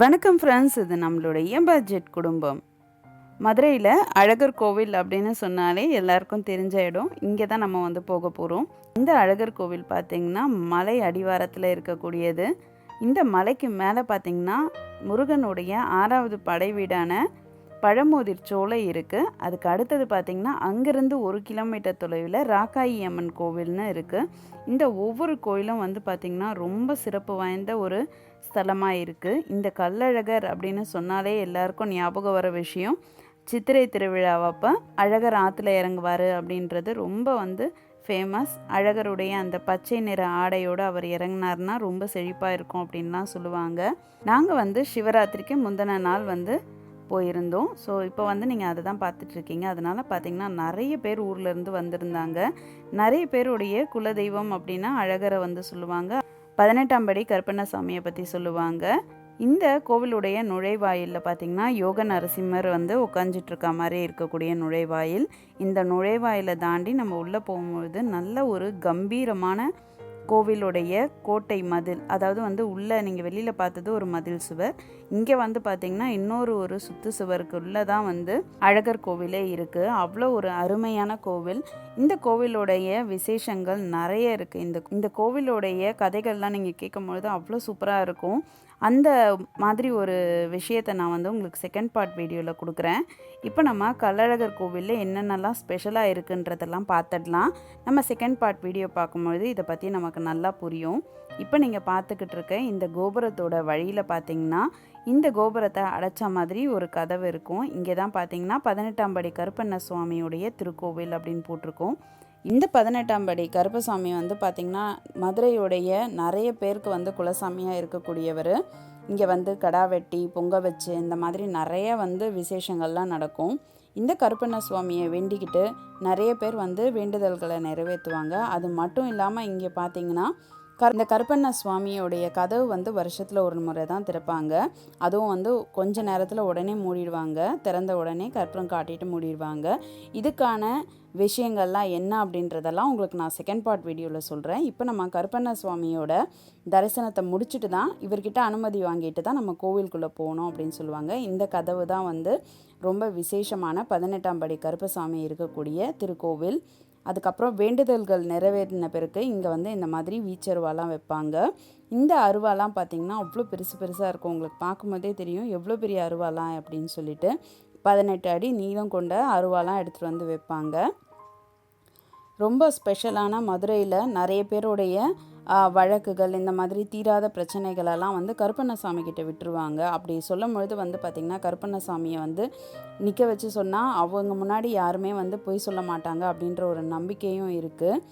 வணக்கம் ஃப்ரெண்ட்ஸ் இது நம்மளுடைய பட்ஜெட் குடும்பம். மதுரையில் அழகர் கோவில் அப்படின்னு சொன்னாலே எல்லாருக்கும் தெரிஞ்ச இடம். இங்கே தான் நம்ம வந்து போக போகிறோம் இந்த அழகர் கோவில் பார்த்திங்கன்னா மலை அடிவாரத்தில் இருக்கக்கூடியது. இந்த மலைக்கு மேலே பார்த்திங்கன்னா முருகனுடைய ஆறாவது படை வீடான பழமுதிர் சோலை இருக்குது அதுக்கு அடுத்தது பார்த்திங்கன்னா அங்கேருந்து ஒரு கிலோமீட்டர் தொலைவில் ராக்காயி அம்மன் கோவில்னு இருக்குது இந்த ஒவ்வொரு கோயிலும் வந்து பார்த்திங்கன்னா ரொம்ப சிறப்பு வாய்ந்த ஒரு ஸ்தலமாக இருக்குது இந்த கல்லழகர் அப்படின்னு சொன்னாலே எல்லாருக்கும் ஞாபகம் வர விஷயம். சித்திரை திருவிழாவப்போ அழகர் ஆற்றுல இறங்குவார் அப்படின்றது ரொம்ப வந்து ஃபேமஸ் அழகருடைய அந்த பச்சை நிற ஆடையோடு அவர் இறங்கினார்னா ரொம்ப செழிப்பாக இருக்கும் அப்படின்லாம் சொல்லுவாங்க. நாங்கள் வந்து சிவராத்திரிக்கு முந்தின நாள் வந்து போயிருந்தோம். ஸோ இப்போ வந்து நீங்கள் அதை தான் பார்த்துட்ருக்கீங்க. அதனால் பார்த்தீங்கன்னா நிறைய பேர் ஊர்லேருந்து வந்திருந்தாங்க. நிறைய பேருடைய குலதெய்வம் அப்படின்னா அழகரை வந்து சொல்லுவாங்க. பதினெட்டாம் படி கருப்பண்ணசாமியை பற்றி சொல்லுவாங்க. இந்த கோவிலுடைய நுழைவாயிலில் பார்த்திங்கன்னா யோக நரசிம்மர் வந்து உட்காந்துட்டுருக்க மாதிரி இருக்கக்கூடிய நுழைவாயில். இந்த நுழைவாயிலை தாண்டி நம்ம உள்ளே போகும்பொழுது நல்ல ஒரு கம்பீரமான கோவிலுடைய கோட்டை மதில் அதாவது வந்து உள்ளே நீங்கள் வெளியில் பார்த்தது ஒரு மதில் சுவர். இங்கே வந்து பார்த்தீங்கன்னா இன்னொரு ஒரு சுத்து சுவருக்கு உள்ளே தான் வந்து அழகர் கோவிலே இருக்குது அவ்வளோ ஒரு அருமையான கோவில். இந்த கோவிலுடைய விசேஷங்கள் நிறைய இருக்குது இந்த இந்த கோவிலுடைய கதைகள்லாம் நீங்கள் கேட்கும்பொழுது அவ்வளோ சூப்பராக இருக்கும். அந்த மாதிரி ஒரு விஷயத்தை நான் வந்து உங்களுக்கு செகண்ட் பார்ட் வீடியோவில் கொடுக்குறேன். இப்போ நம்ம கள்ளழகர் கோவிலில் என்னென்னலாம் ஸ்பெஷலாக இருக்குன்றதெல்லாம் பார்த்துடலாம். நம்ம செகண்ட் பார்ட் வீடியோ பார்க்கும்பொழுது இதை பற்றி நமக்கு நல்லா புரியும். இப்போ நீங்கள் பார்த்துக்கிட்டு இருக்க இந்த கோபுரத்தோட வழியில் பார்த்தீங்கன்னா இந்த கோபுரத்தை அடைச்ச மாதிரி ஒரு கதவு இருக்கும். இங்கே தான் பார்த்தீங்கன்னா பதினெட்டாம் படி கருப்பண்ண சுவாமியுடைய திருக்கோவில் அப்படின்னு போட்டிருக்கோம். இந்த பதினெட்டாம் படி கருப்பசாமி வந்து பார்த்திங்கன்னா மதுரையுடைய நிறைய பேருக்கு வந்து குலசாமியாக இருக்கக்கூடியவர். இங்கே வந்து கடா வெட்டி பொங்க வச்சு இந்த மாதிரி நிறைய வந்து விசேஷங்கள்லாம் நடக்கும். இந்த கருப்பண்ண சுவாமியை வேண்டிக்கிட்டு நிறைய பேர் வந்து வேண்டுதல்களை நிறைவேற்றுவாங்க. அது மட்டும் இல்லாமல் இங்கே பார்த்தீங்கன்னா கர் இந்த கருப்பண்ண சுவாமியோடைய கதவு வந்து வருஷத்தில் ஒரு முறை தான் திறப்பாங்க. அதுவும் வந்து கொஞ்ச நேரத்தில் உடனே மூடிடுவாங்க. திறந்த உடனே கற்பூரம் காட்டிட்டு மூடிடுவாங்க. இதுக்கான விஷயங்கள்லாம் என்ன அப்படின்றதெல்லாம் உங்களுக்கு நான் செகண்ட் பார்ட் வீடியோவில் சொல்கிறேன் இப்போ நம்ம கருப்பண்ண சுவாமியோட தரிசனத்தை முடிச்சுட்டு தான் இவர்கிட்ட அனுமதி வாங்கிட்டு தான் நம்ம கோவிலுக்குள்ளே போகணும் அப்படின்னு சொல்லுவாங்க. இந்த கதவு தான் வந்து ரொம்ப விசேஷமான பதினெட்டாம் படி கருப்பசாமி இருக்கக்கூடிய திருக்கோவில். அதுக்கப்புறம் வேண்டுதல்கள் நிறைவேறின பிறகு இங்கே வந்து இந்த மாதிரி வீச்சருவாலாம் வைப்பாங்க. இந்த அருவாலாம் பார்த்திங்கன்னா அவ்வளோ பெருசு பெருசாக இருக்கும். உங்களுக்கு பார்க்கும்போதே தெரியும். எவ்வளோ பெரிய அருவாலாம் அப்படின்னு சொல்லிட்டு பதினெட்டு அடி நீளம் கொண்ட அருவாலாம் எடுத்துகிட்டு வந்து வைப்பாங்க. ரொம்ப ஸ்பெஷலான மதுரையில் நிறைய பேருடைய வழக்குகள் இந்த மாதிரி தீராத பிரச்சனைகளெல்லாம் வந்து கருப்பண்ணசாமி கிட்ட விட்டுருவாங்க. அப்படி சொல்லும் பொழுது வந்து பார்த்திங்கன்னா கருப்பண்ணசாமியை வந்து நிற்க வச்சு சொன்னால் அவங்க முன்னாடி யாருமே வந்து பொய் சொல்ல மாட்டாங்க அப்படின்ற ஒரு நம்பிக்கையும் இருக்குது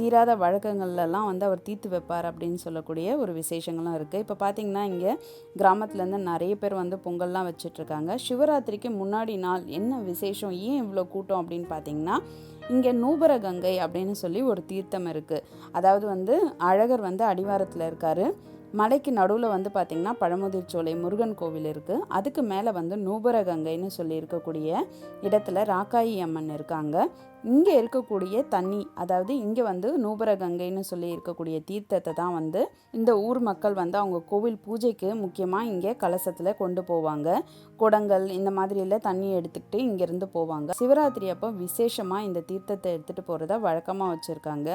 தீராத வழக்கங்கள்லாம் வந்து அவர் தீர்த்து வைப்பார் அப்படின்னு சொல்லக்கூடிய ஒரு விசேஷங்களும் இருக்குது இப்போ பார்த்திங்கன்னா இங்கே கிராமத்துலேருந்து நிறைய பேர் வந்து பொங்கல்லாம் வச்சிட்ருக்காங்க. சிவராத்திரிக்கு முன்னாடி நாள் என்ன விசேஷம்? ஏன் இவ்வளோ கூட்டம் அப்படின்னு பார்த்தீங்கன்னா இங்கே நூபர கங்கை அப்படின்னு சொல்லி ஒரு தீர்த்தம் இருக்குது அதாவது வந்து அழகர் வந்து அடிவாரத்தில் இருக்கார். மலைக்கு நடுவில் வந்து பார்த்திங்கன்னா பழமுதிர் சோலை முருகன் கோவில் இருக்குது அதுக்கு மேலே வந்து நூபரகங்கைன்னு சொல்லி இருக்கக்கூடிய இடத்துல ராக்காயி அம்மன் இருக்காங்க. இங்கே இருக்கக்கூடிய தண்ணி அதாவது இங்கே வந்து நூபரகங்கைன்னு சொல்லி இருக்கக்கூடிய தீர்த்தத்தை தான் வந்து இந்த ஊர் மக்கள் வந்து அவங்க கோவில் பூஜைக்கு முக்கியமாக இங்கே கலசத்தில் கொண்டு போவாங்க. குடங்கள் இந்த மாதிரியில் தண்ணி எடுத்துக்கிட்டு இங்கேருந்து போவாங்க. சிவராத்திரி அப்போ விசேஷமாக இந்த தீர்த்தத்தை எடுத்துகிட்டு போகிறத வழக்கமாக வச்சுருக்காங்க.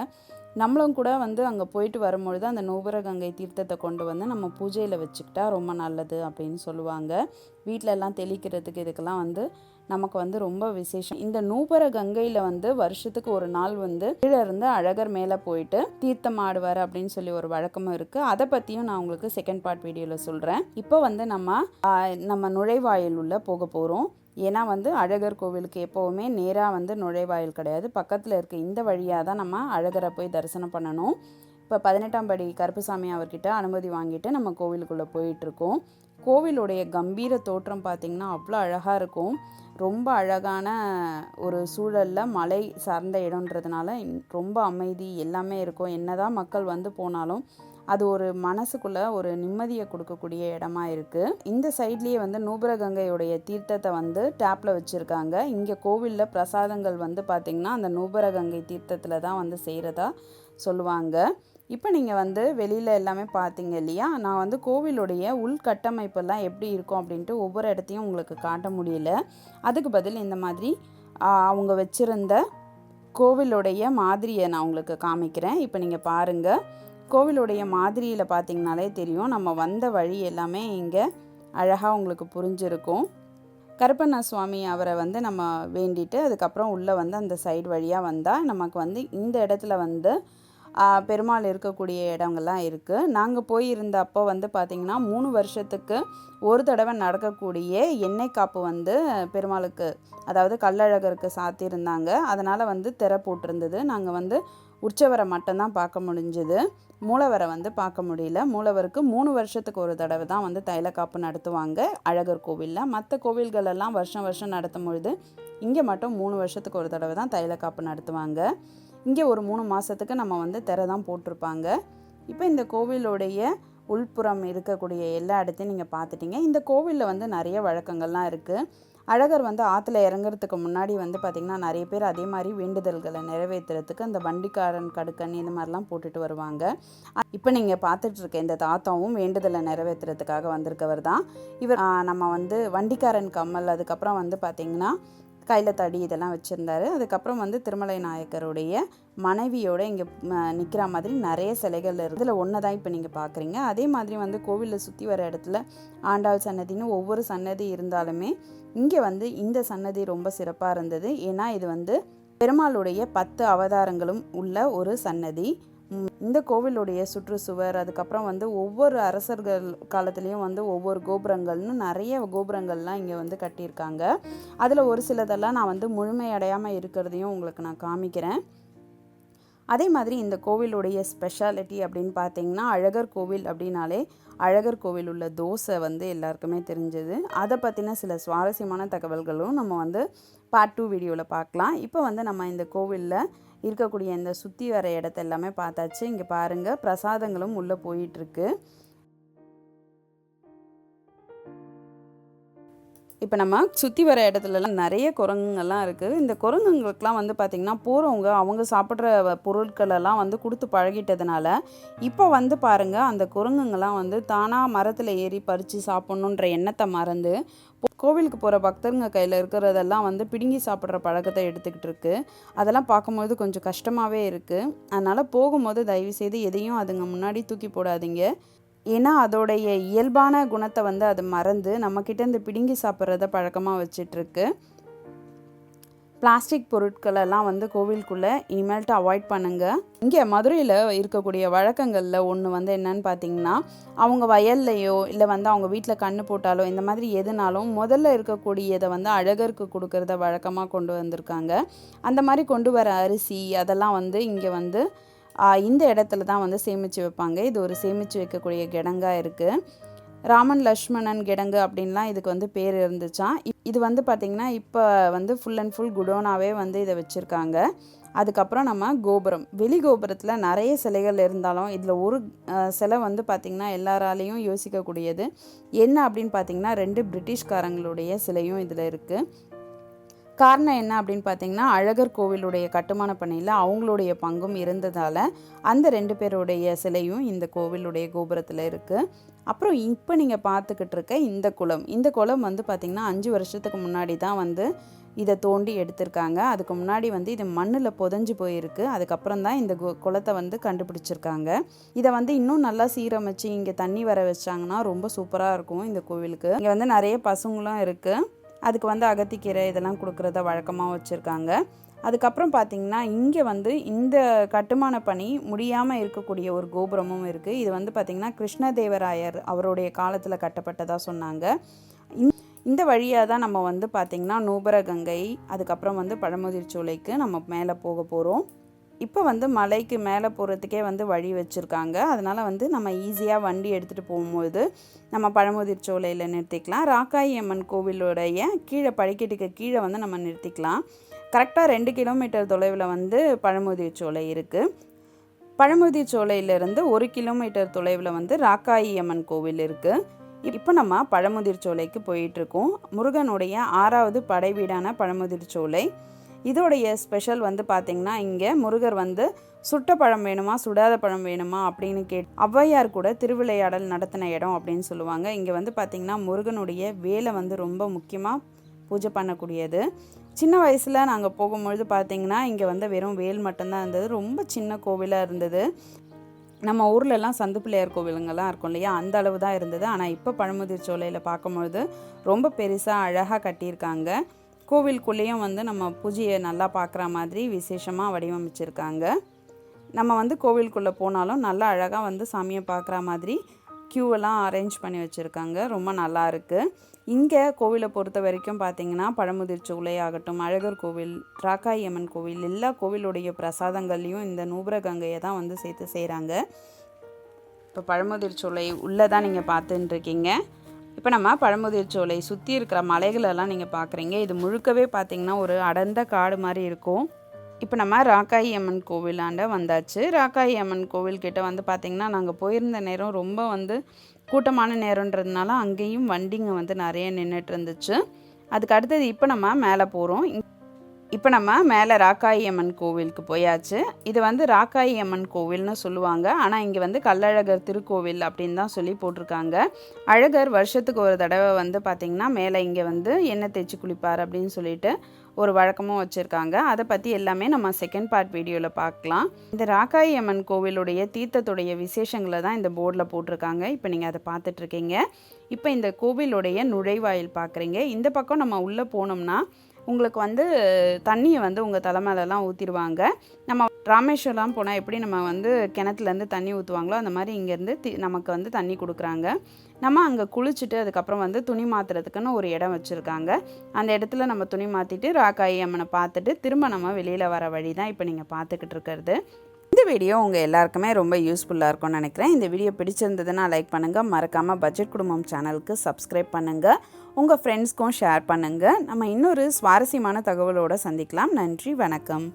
நம்மளும் கூட வந்து அங்கே போயிட்டு வரும்பொழுது அந்த நூபர கங்கை தீர்த்தத்தை கொண்டு வந்து நம்ம பூஜையில் வச்சுக்கிட்டா ரொம்ப நல்லது அப்படின்னு சொல்லுவாங்க. வீட்டிலலாம் தெளிக்கிறதுக்கு இதுக்கெல்லாம் வந்து நமக்கு வந்து ரொம்ப விசேஷம். இந்த நூபர கங்கையில் வந்து வருஷத்துக்கு ஒரு நாள் வந்து கீழே இருந்து அழகர் மேலே போயிட்டு தீர்த்தம் ஆடுவார் அப்படின்னு சொல்லி ஒரு வழக்கமும் இருக்குது அதை பற்றியும் நான் உங்களுக்கு செகண்ட் பார்ட் வீடியோவில் சொல்கிறேன் இப்போ வந்து நம்ம நம்ம நுழைவாயில் உள்ள போக போகிறோம் ஏன்னா வந்து அழகர் கோவிலுக்கு எப்போவுமே நேராக வந்து நுழைவாயில் கிடையாது. பக்கத்தில் இருக்க இந்த வழியாக தான் நம்ம அழகரை போய் தரிசனம் பண்ணணும். இப்போ பதினெட்டாம் படி கருப்புசாமி அவர்கிட்ட அனுமதி வாங்கிட்டு நம்ம கோவிலுக்குள்ளே போயிட்டுருக்கோம் கோவிலுடைய கம்பீர தோற்றம் பார்த்திங்கன்னா அவ்வளோ அழகாக இருக்கும். ரொம்ப அழகான ஒரு சூழலில் மலை சார்ந்த இடம்ன்றதுனால ரொம்ப அமைதி எல்லாமே இருக்கும். என்னதான் மக்கள் வந்து போனாலும் அது ஒரு மனசுக்குள்ளே ஒரு நிம்மதியை கொடுக்கக்கூடிய இடமா இருக்குது இந்த சைட்லேயே வந்து நூபரகங்கையுடைய தீர்த்தத்தை வந்து டேப்பில் வச்சுருக்காங்க. இங்கே கோவிலில் பிரசாதங்கள் வந்து பார்த்திங்கன்னா அந்த நூபரகங்கை தீர்த்தத்தில் தான் வந்து செய்கிறதா சொல்லுவாங்க. இப்போ நீங்கள் வந்து வெளியில் எல்லாமே பார்த்தீங்க இல்லையா? நான் வந்து கோவிலுடைய உள்கட்டமைப்பெல்லாம் எப்படி இருக்கும் அப்படின்ட்டு ஒவ்வொரு இடத்தையும் உங்களுக்கு காட்ட முடியல. அதுக்கு பதில் இந்த மாதிரி அவங்க வச்சுருந்த கோவிலுடைய மாதிரியை நான் உங்களுக்கு காமிக்கிறேன். இப்போ நீங்கள் பாருங்கள் கோவிலுடைய மாதிரியில் பார்த்திங்கனாலே தெரியும். நம்ம வந்த வழி எல்லாமே இங்கே அழகாக உங்களுக்கு புரிஞ்சிருக்கும். கருப்பண்ண சுவாமி அவரை வந்து நம்ம வேண்டிட்டு அதுக்கப்புறம் உள்ளே வந்து அந்த சைடு வழியாக வந்தால் நமக்கு வந்து இந்த இடத்துல வந்து பெருமாள் இருக்கக்கூடிய இடங்கள்லாம் இருக்குது நாங்கள் போயிருந்தப்போ வந்து பார்த்திங்கன்னா மூணு வருஷத்துக்கு ஒரு தடவை நடக்கக்கூடிய எண்ணெய் காப்பு வந்து பெருமாளுக்கு அதாவது கள்ளழகருக்கு சாத்தியிருந்தாங்க. அதனால் வந்து திற போட்டிருந்தது. நாங்கள் வந்து உற்சவரை மட்டும்தான் பார்க்க முடிஞ்சுது. மூலவரை வந்து பார்க்க முடியல. மூலவருக்கு மூணு வருஷத்துக்கு ஒரு தடவை தான் வந்து தைலக்காப்பு நடத்துவாங்க அழகர் கோவிலில். மற்ற கோவில்களெல்லாம் வருஷம் வருஷம் நடத்தும் பொழுது இங்கே மட்டும் மூணு வருஷத்துக்கு ஒரு தடவை தான் தைலக்காப்பு நடத்துவாங்க. இங்கே ஒரு மூணு மாதத்துக்கு நம்ம வந்து திரை தான் போட்டிருப்பாங்க. இப்போ இந்த கோவிலுடைய உள்புறம் இருக்கக்கூடிய எல்லா இடத்தையும் நீங்கள் பார்த்துட்டீங்க. இந்த கோவிலில் வந்து நிறைய வழக்கங்கள்லாம் இருக்குது அழகர் வந்து ஆற்றுல இறங்குறதுக்கு முன்னாடி வந்து பார்த்திங்கன்னா நிறைய பேர் அதே மாதிரி வேண்டுதல்களை நிறைவேற்றுறதுக்கு அந்த வண்டிக்காரன் கடுக்கன் இந்த மாதிரிலாம் போட்டுட்டு வருவாங்க. இப்போ நீங்கள் பார்த்துட்ருக்க இந்த தாத்தாவும் வேண்டுதலை நிறைவேற்றுறதுக்காக வந்திருக்கவர் தான். இவர் நம்ம வந்து வண்டிக்காரன் கம்மல். அதுக்கப்புறம் வந்து பார்த்திங்கன்னா கையில் தடி இதெல்லாம் வச்சுருந்தாரு. அதுக்கப்புறம் வந்து திருமலை நாயக்கருடைய மனைவியோட இங்கே நிற்கிற மாதிரி நிறைய சிலைகள் இருக்குது இதில் ஒன்று தான் இப்போ நீங்கள் பார்க்குறீங்க அதே மாதிரி வந்து கோவிலில் சுற்றி வர இடத்துல ஆண்டாள் சன்னதின்னு ஒவ்வொரு சன்னதி இருந்தாலுமே இங்கே வந்து இந்த சன்னதி ரொம்ப சிறப்பாக இருந்தது. ஏன்னா இது வந்து பெருமாளுடைய பத்து அவதாரங்களும் உள்ள ஒரு சன்னதி. இந்த கோவிலுடைய சுற்றுச்சுவர் அதுக்கப்புறம் வந்து ஒவ்வொரு அரசர்கள் காலத்துலேயும் வந்து ஒவ்வொரு கோபுரங்கள்னு நிறைய கோபுரங்கள்லாம் இங்கே வந்து கட்டியிருக்காங்க. அதில் ஒரு சிலதெல்லாம் நான் வந்து முழுமையடையாமல் இருக்கிறதையும் உங்களுக்கு நான் காமிக்கிறேன். அதே மாதிரி இந்த கோவிலுடைய ஸ்பெஷாலிட்டி அப்படின்னு பார்த்தீங்கன்னா அழகர் கோவில் அப்படின்னாலே அழகர் கோவில் உள்ள தோசை வந்து எல்லாருக்குமே தெரிஞ்சது. அதை பற்றின சில சுவாரஸ்யமான தகவல்களும் நம்ம வந்து பார்ட் டூ வீடியோவில் பார்க்கலாம். இப்போ வந்து நம்ம இந்த கோவிலில் இருக்கக்கூடிய இந்த சுற்றி வர இடத்த எல்லாமே பார்த்தாச்சு. இங்கே பாருங்கள் பிரசாதங்களும் உள்ளே போயிட்டுருக்கு இப்போ நம்ம சுற்றி வர இடத்துலலாம் நிறைய குரங்குங்கள்லாம் இருக்குது இந்த குரங்குங்களுக்கெலாம் வந்து பார்த்திங்கன்னா போகிறவங்க அவங்க சாப்பிட்ற பொருட்களெல்லாம் வந்து கொடுத்து பழகிட்டதுனால இப்போ வந்து பாருங்கள் அந்த குரங்குங்கள்லாம் வந்து தானாக மரத்தில் ஏறி பறித்து சாப்பிட்ணுன்ற எண்ணத்தை மறந்து கோவிலுக்கு போகிற பக்தருங்க கையில் இருக்கிறதெல்லாம் வந்து பிடுங்கி சாப்பிட்ற பழக்கத்தை எடுத்துக்கிட்டு இருக்கு. அதெல்லாம் பார்க்கும்போது கொஞ்சம் கஷ்டமாகவே இருக்குது அதனால் போகும்போது தயவுசெய்து எதையும் அதுங்க முன்னாடி தூக்கி போடாதீங்க. ஏன்னா அதோடைய இயல்பான குணத்தை வந்து அது மறந்து நம்மக்கிட்ட இந்த பிடுங்கி சாப்பிட்றத பழக்கமாக வச்சிட்ருக்கு. பிளாஸ்டிக் பொருட்களெல்லாம் வந்து கோவிலுக்குள்ளே இனிமேல்ட்டு அவாய்ட் பண்ணுங்கள் இங்கே மதுரையில் இருக்கக்கூடிய வழக்கங்களில் ஒன்று வந்து என்னன்னு பார்த்தீங்கன்னா அவங்க வயல்லையோ இல்லை வந்து அவங்க வீட்டில் கண்ணு போட்டாலோ இந்த மாதிரி எதுனாலும் முதல்ல இருக்கக்கூடியதை வந்து அழகருக்கு கொடுக்கறத வழக்கமாக கொண்டு வந்திருக்காங்க. அந்த மாதிரி கொண்டு வர அரிசி அதெல்லாம் வந்து இங்கே வந்து இந்த இடத்துல தான் வந்து சேமித்து வைப்பாங்க. இது ஒரு சேமித்து வைக்கக்கூடிய கிடங்காக இருக்குது ராமன் லக்ஷ்மணன் கிடங்கு அப்படின்லாம் இதுக்கு வந்து பேர் இருந்துச்சான் இது வந்து பார்த்திங்கன்னா இப்போ வந்து ஃபுல் அண்ட் ஃபுல் குடோனாவே வந்து இதை வச்சுருக்காங்க. அதுக்கப்புறம் நம்ம கோபுரம். வெளி கோபுரத்தில் நிறைய சிலைகள் இருந்தாலும் இதில் ஒரு சிலை வந்து பார்த்திங்கன்னா எல்லாராலேயும் யோசிக்கக்கூடியது. என்ன அப்படின்னு பார்த்தீங்கன்னா ரெண்டு பிரிட்டிஷ்காரங்களுடைய சிலையும் இதில் இருக்குது காரணம் என்ன அப்படின்னு பார்த்தீங்கன்னா அழகர் கோவிலுடைய கட்டுமான பணியில் அவங்களுடைய பங்கும் இருந்ததால் அந்த ரெண்டு பேருடைய சிலையும் இந்த கோவிலுடைய கோபுரத்தில் இருக்குது அப்புறம் இப்போ நீங்கள் பார்த்துக்கிட்டு இருக்க இந்த குளம் இந்த குளம் வந்து பார்த்திங்கன்னா அஞ்சு வருஷத்துக்கு முன்னாடி தான் வந்து இதை தோண்டி எடுத்திருக்காங்க. அதுக்கு முன்னாடி வந்து இது மண்ணில் புதஞ்சு போயிருக்கு. அதுக்கப்புறம் தான் இந்த கு- குளத்தை வந்து கண்டுபிடிச்சிருக்காங்க. இதை வந்து இன்னும் நல்லா சீரமைச்சு இங்கே தண்ணி வர வச்சாங்கன்னா ரொம்ப சூப்பராக இருக்கும் இந்த கோவிலுக்கு. இங்கே வந்து நிறைய பசுங்களும் இருக்குது அதுக்கு வந்து அகத்திக்கீரை இதெல்லாம் கொடுக்குறத வழக்கமாக வச்சுருக்காங்க. அதுக்கப்புறம் பார்த்திங்கன்னா இங்கே வந்து இந்த கட்டுமான பணி முடியாமல் இருக்கக்கூடிய ஒரு கோபுரமும் இருக்குது இது வந்து பார்த்திங்கன்னா கிருஷ்ணதேவராயர் அவருடைய காலத்தில் கட்டப்பட்டதாக சொன்னாங்க. இந்த- இந்த வழியாக தான் நம்ம வந்து பார்த்திங்கன்னா நூபரகங்கை அதுக்கப்புறம் வந்து பழமுதிர்ச்சோலைக்கு நம்ம மேலே போக போகிறோம் இப்போ வந்து மலைக்கு மேலே போகிறதுக்கே வந்து வழி வச்சுருக்காங்க. அதனால் வந்து நம்ம ஈஸியாக வண்டி எடுத்துகிட்டு போகும்போது நம்ம பழமுதிர் சோலையில் நிறுத்திக்கலாம். ராக்காயி அம்மன் கோவிலுடைய கீழே படிக்கட்டுக்கு கீழே வந்து நம்ம நிறுத்திக்கலாம். கரெக்டாக ரெண்டு கிலோமீட்டர் தொலைவில் வந்து பழமுதிர் சோலை இருக்குது பழமுதிர் சோலையிலிருந்து ஒரு கிலோமீட்டர் தொலைவில் வந்து ராக்காயி அம்மன் கோவில் இருக்குது இப்போ நம்ம பழமுதிர் சோலைக்கு போயிட்டுருக்கோம் முருகனுடைய ஆறாவது படை வீடான பழமுதிர் சோலை. இதோடைய ஸ்பெஷல் வந்து பார்த்திங்கன்னா இங்கே முருகர் வந்து சுட்ட பழம் வேணுமா சுடாத பழம் வேணுமா அப்படின்னு கேட் ஔவையார் கூட திருவிளையாடல் நடத்தின இடம் அப்படின்னு சொல்லுவாங்க. இங்கே வந்து பார்த்திங்கன்னா முருகனுடைய வேலை வந்து ரொம்ப முக்கியமாக பூஜை பண்ணக்கூடியது. சின்ன வயசில் நாங்கள் போகும்பொழுது பார்த்திங்கன்னா இங்கே வந்து வெறும் வேல் மட்டும்தான் இருந்தது. ரொம்ப சின்ன கோவிலாக இருந்தது. நம்ம ஊர்லெலாம் சந்து பிள்ளையார் கோவிலுங்கெல்லாம் இருக்கும் இல்லையா? அந்த அளவு தான் இருந்தது. ஆனால் இப்போ பழமுதிர் சோலையில் பார்க்கும்பொழுது ரொம்ப பெருசாக அழகாக கட்டியிருக்காங்க. கோவிலுக்குள்ளேயும் வந்து நம்ம பூஜையை நல்லா பார்க்குற மாதிரி விசேஷமாக வடிவமைச்சிருக்காங்க. நம்ம வந்து கோவிலுக்குள்ளே போனாலும் நல்லா அழகாக வந்து சாமியை பார்க்குற மாதிரி க்யூவெல்லாம் அரேஞ்ச் பண்ணி வச்சுருக்காங்க. ரொம்ப நல்லா இருக்குது இங்கே கோவிலை பொறுத்த வரைக்கும் பார்த்திங்கன்னா பழமுதிர் சோலை ஆகட்டும் அழகர் கோவில் ராக்காய் அம்மன் கோவில் எல்லா கோவிலுடைய பிரசாதங்கள்லேயும் இந்த நூபுர கங்கையை தான் வந்து சேர்த்து செய்கிறாங்க. இப்போ பழமுதிர் சோலை உள்ளே தான் நீங்கள் பார்த்துட்டுருக்கீங்க. இப்போ நம்ம பழமுதிர் சோலை சுற்றி இருக்கிற மலைகளெல்லாம் நீங்கள் பார்க்குறீங்க இது முழுக்கவே பார்த்திங்கன்னா ஒரு அடர்ந்த காடு மாதிரி இருக்கும். இப்போ நம்ம ராக்காயி அம்மன் கோவிலாண்ட வந்தாச்சு. ராக்காயி அம்மன் கோவில்கிட்ட வந்து பார்த்திங்கன்னா நாங்கள் போயிருந்த நேரம் ரொம்ப வந்து கூட்டமான நேரன்றதுனால அங்கேயும் வண்டிங்க வந்து நிறைய நின்றுட்டு இருந்துச்சு. அதுக்கு அடுத்தது இப்போ நம்ம மேலே போகிறோம் இப்போ நம்ம மேலே ராக்காயி அம்மன் கோவிலுக்கு போயாச்சு. இது வந்து ராக்காயி அம்மன் கோவில்னு சொல்லுவாங்க. ஆனால் இங்கே வந்து கள்ளழகர் திருக்கோவில் அப்படின்னு தான் சொல்லி போட்டிருக்காங்க. அழகர் வருஷத்துக்கு ஒரு தடவை வந்து பார்த்திங்கன்னா மேலே இங்கே வந்து எண்ணெய் தேய்ச்சி குளிப்பார் அப்படின்னு சொல்லிட்டு ஒரு வழக்கமும் வச்சுருக்காங்க. அதை பற்றி எல்லாமே நம்ம செகண்ட் பார்ட் வீடியோவில் பார்க்கலாம். இந்த ராக்காயி அம்மன் கோவிலுடைய தீர்த்தத்துடைய விசேஷங்களை தான் இந்த போர்டில் போட்டிருக்காங்க. இப்போ நீங்கள் அதை பார்த்துட்ருக்கீங்க இப்போ இந்த கோவிலுடைய நுழைவாயில் பார்க்குறீங்க. இந்த பக்கம் நம்ம உள்ளே போனோம்னா உங்களுக்கு வந்து தண்ணியை வந்து உங்கள் தலைமையிலலாம் ஊற்றிடுவாங்க நம்ம ராமேஸ்வரம் போனால் எப்படி நம்ம வந்து கிணத்துலேருந்து தண்ணி ஊற்றுவாங்களோ அந்த மாதிரி இங்கேருந்து தி நமக்கு வந்து தண்ணி கொடுக்குறாங்க. நம்ம அங்கே குளிச்சுட்டு அதுக்கப்புறம் வந்து துணி மாற்றுறதுக்குன்னு ஒரு இடம் வச்சுருக்காங்க. அந்த இடத்துல நம்ம துணி மாற்றிட்டு ராக்காயி அம்மனை பார்த்துட்டு திரும்ப நம்ம வெளியில் வர வழி தான் இப்போ நீங்கள் பார்த்துக்கிட்டு இருக்கிறது. இந்த வீடியோ உங்கள் எல்லாருக்குமே ரொம்ப யூஸ்ஃபுல்லாக இருக்கும்னு நினைக்கிறேன். இந்த வீடியோ பிடிச்சிருந்ததுன்னா லைக் பண்ணுங்கள் மறக்காமல் பட்ஜெட் குடும்பம் சேனலுக்கு சப்ஸ்கிரைப் பண்ணுங்கள் உங்கள் ஃப்ரெண்ட்ஸ்க்கும் ஷேர் பண்ணுங்கள் நம்ம இன்னொரு சுவாரஸ்யமான தகவலோடு சந்திக்கலாம். நன்றி வணக்கம்.